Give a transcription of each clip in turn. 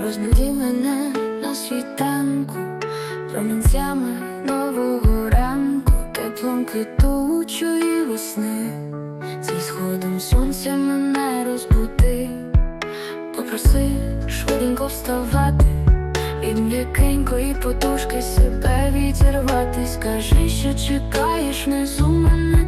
Розбуді мене на світанку, промінцями нового ранку, теплом квітучої весни, зі сходом сонця мене розбуди, попроси швиденько вставати, від м'якенької подушки себе відірвати. Скажи, що чекаєш внизу мене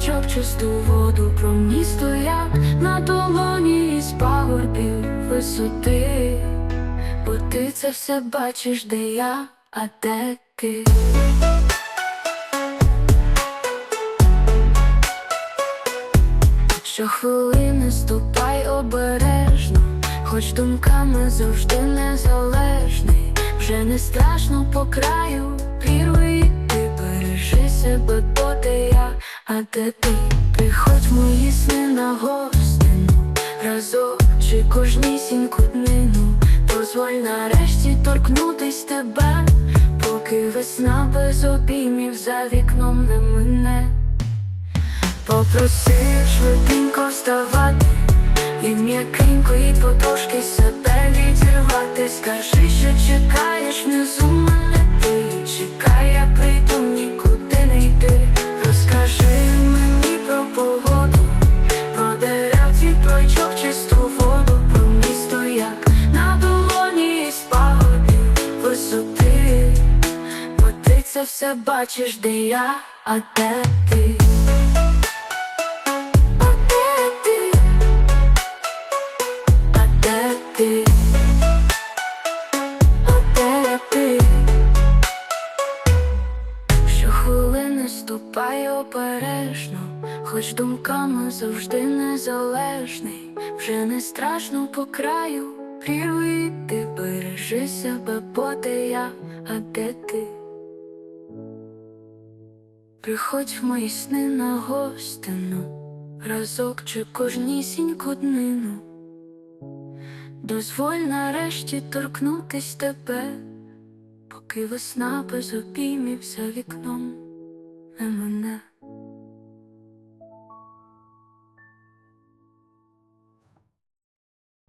річок, чисту воду, про місто, як на долоні із пагорбів висоти, бо ти це все бачиш, де я, а де ти. Щохвилини ступай обережно, хоч думками завжди незалежний. Вже не страшно по краю прірви йти, бережи себе, я, а де ти? Приходь мої сни на гостину, разок чи кожнісіньку днину. Дозволь нарешті торкнутись тебе, поки весна без обіймів за вікном не мине. Попроси швиденько вставати Від м'якенької подушки себе відірвати Скажи, що чекаєш внизу це все бачиш, де я, а де ти а де ти? А де ти? А де ти? Щохвилини ступай обережно, хоч думками завжди незалежний. Вже не страшно по краю прірви йти, бережи себе, бо де я, а де ти? Приходь в мої сни на гостину, разок чи кожнісіньку днину. Дозволь нарешті торкнутись тебе, поки весна без обіймів за вікном не мене.